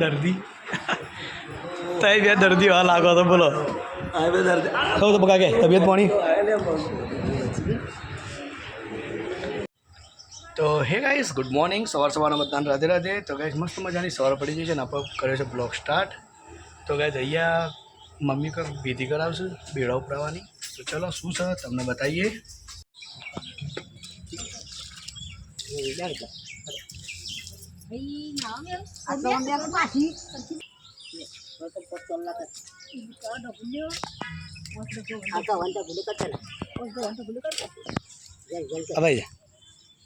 દર્દી. તઈ બે દર્દી હા લાગો તો બોલો. કહું તો બકા કે તબિયત પાણી? તો હે ગાઈસ, ગુડ મોર્નિંગ. સવાર સવારના મતદાન રાધે રાધે. તો ગાઈસ, મસ્ત મજાની સવાર પડી ગઈ છે ને, આપણે કર્યો છે બ્લોગ સ્ટાર્ટ. તો ગાઈસ, અહીંયા મમ્મી કર વિધિ કરાવશે, બેડા ઉપરાવાની તો ચલો, શું છે, તમને બતાવીએ. આ ભાઈ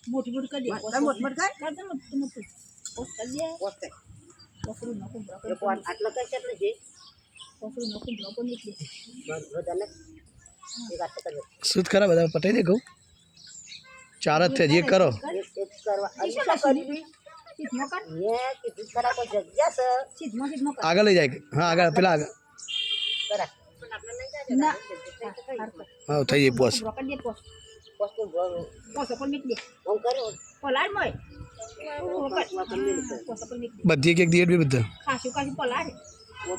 મોટી મોટી કરી દે મોટ મોટ કર કર દે મોટી મોટી પોસ્ટ કરી દે પોસ્ટ કોકરું નકું બ્રોકર આટલો કઈ છે એટલે જે કોકરું નકું બ્રોકર નીકળી બસ બધાને એક આટલો કરી શું ખરા બધા પટાઈ દે કહું ચાર જ છે જે કરો આગળ લઈ જાય. હા આગળ પેલા આગળ. હા થઈ જાય નીકળી બધી એક એક દિયર બી બધા. ખાસું ખાસું પલાડ वो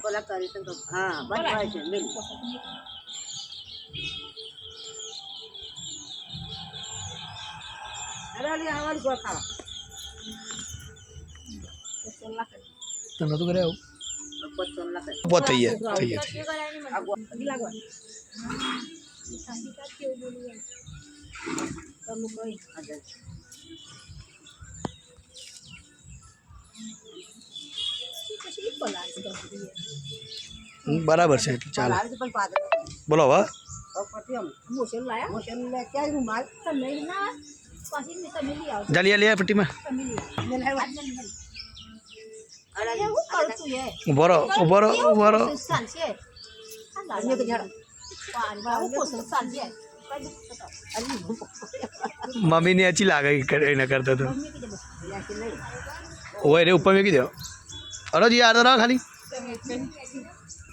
તો નતું કરે આવું ઊભો થઈ ગયા થઈ ગયા થઈ ગયા બરાબર છે એટલે ચાલો બોલો હવે લે પટ્ટીમાં ઊભો રહો ઊભો રહો ઊભો રહો. છે. મમ્મીની અચી લાગે એને કરતો તો. મમ્મી ઓય રે ઉપર મૂકી દો અરે જી યાર રહો ખાલી.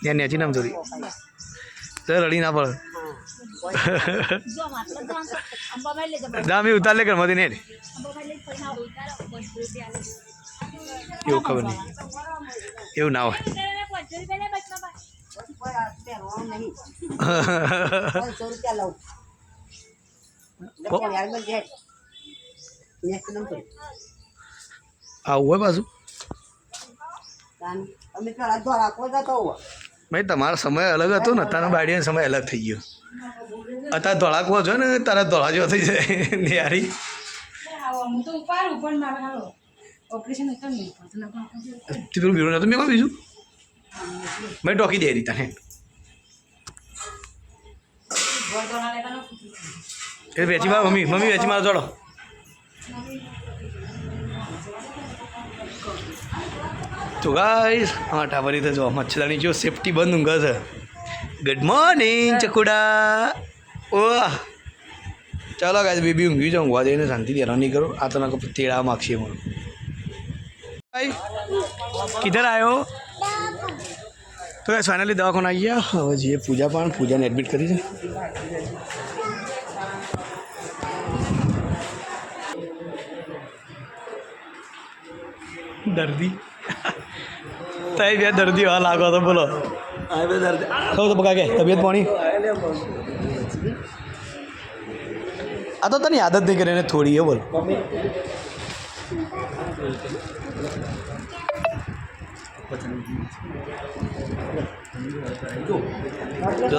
ત્યાં નેચી નામ થોડી. તો રડી ના પડે. દામી ઉતાર લે કર મધી એવું ખબર નહીં. એવું ના હોય. આવું હોય પાછું? ભાઈ તમારો સમય અલગ હતો ને તારા બાડીનો સમય અલગ થઈ ગયો. અત્યારે ધોળાકવો છો ને તારા ધોળા જેવો થઈ જાય. નિયારી. પણ ઓપરેશન હતું નહીં પડતું પેલું નતું, મેં કહું બીજું? મેં ટોકી દે તને. એ વેચી મારો, મમ્મી મમ્મી વેચી મારો ચડો તો ગાઈસ હા ટાવરી તો જો મચ્છરદાની જો સેફટી બંધ ઊંઘ છે. ગુડ મોર્નિંગ ચકુડા. ઓહ. ચાલો ગાઈસ બેબી ઊંઘી જાઉં, ઊંઘવા દઈને શાંતિથી રનિંગ કરો. આ તો નાખો તેડા માગશે ભાઈ કિધર આવ્યો તો ગાઈસ ફાઇનલી દવાખાને આવી ગયા હવે જઈએ પૂજા પણ પૂજાને એડમિટ કરી છે દર્દી તઈ બે દર્દી હા લાગો તો બોલો કહું તો પકા કે તબિયત પાણી આ તો તને આદત નહીં કરીને થોડી એ બોલ જો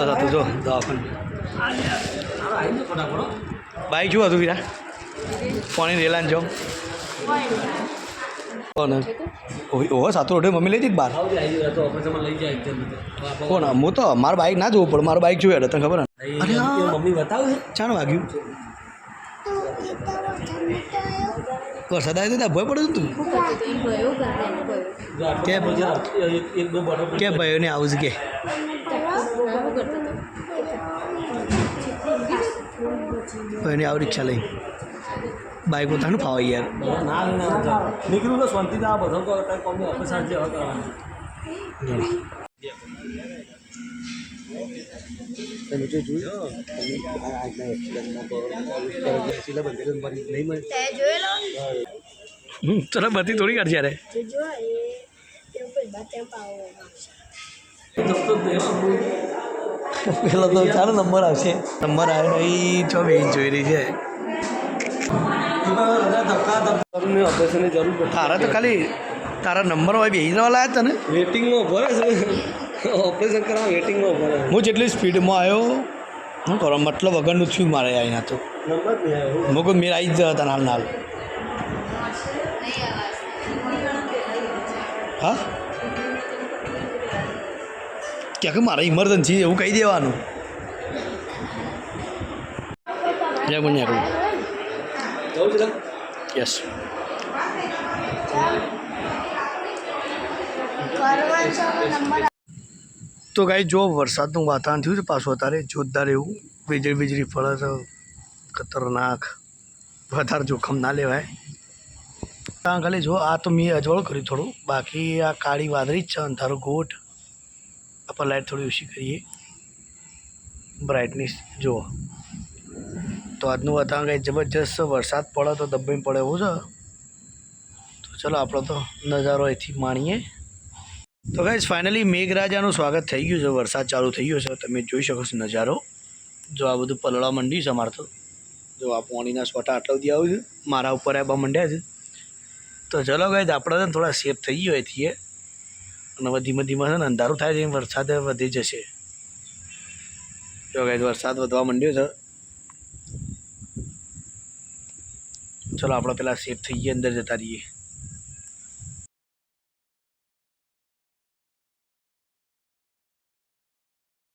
હતું જો દવાખાને. બાઈક શું હતું વીરા. પાણી રેલાન જો. કોણ ઓહો સાતો રોટે મમ્મી લઈ જઈ બહાર? કોણ હું તો મારું બાઈક ના જોવું પડે મારું બાઈક જોયું તને ખબર ને અરે મમ્મી બતાવું ચાણ વાગ્યું? આવ્યો તો ભય પડ્યું તું? કે એક કે ભાઈઓ ને આવું જ કે? ભાઈને આવું રિક્ષા લઈ. બાઈક પોતાનું ફાવે યાર નીકળ્યું તો તમે જો. જોયું આજના એક્સિડન્ટમાં નહીં મળે. જોયેલો? હમ બધી થોડી કાઢ જ્યારે એ. પેલો તો ચાલો નંબર આવશે. નંબર આવ્યો નહીં છ બે જોઈ રહી છે. તારા તો ખાલી તારા નંબર હોય બે વાળા લાયા તને? વેટિંગમાં ભરે છે. ઓપરેશન કરવા વેટિંગમાં ઊભો હું જેટલી સ્પીડમાં આવ્યો શું કરો મતલબ વગરનું થયું મારે અહીંયા તો. નંબર કોઈ મેર આવી જ જતા હતા હાલ નાલ. હા? ક્યાંક મારે ઇમરજન્સી એવું કહી દેવાનું. જય મને યસ તો કાંઈ જો વરસાદનું વાતાવરણ થયું છે, પાછું અત્યારે જોરદાર એવું વીજળી વીજળી પડે ખતરનાક. વધારે જોખમ ના લેવાય. ત્યાં ખાલી જો, આ તો મેં અજવાળું કર્યું થોડું. બાકી આ કાળી વાદળી જ છે, અંધારો ગોટ. આપણે લાઇટ થોડી ઓછી કરીએ. બ્રાઇટનેસ જુઓ. તો આજનું વાતાવરણ કંઈ જબરજસ્ત વરસાદ પડે તો દબાઈ પડે એવું છે. તો ચલો, આપણે તો નજારો અહીંથી માણીએ. તો ગાઈઝ ફાઇનલી મેઘરાજાનું સ્વાગત થઈ ગયું છે. વરસાદ ચાલુ થઈ ગયો છે. તમે જોઈ શકો છો નજારો. જો આ બધું પલળવા માંડ્યું છે અમારે તો. જો આ પોણીના સોટા આટલા સુધી આવ્યું છે. મારા ઉપર આવવા માંડ્યા છે. તો ચલો ગાઈઝ આપણે છે ને થોડા સેફ થઈ ગયો એથી અને હવે ધીમે ધીમે છે ને અંધારું થાય છે. વરસાદ વધી જશે. જો ગાઈઝ વરસાદ વધવા માંડ્યો છે. ચલો, આપણે પેલા સેફ થઈ ગયા, અંદર જતા રહીએ.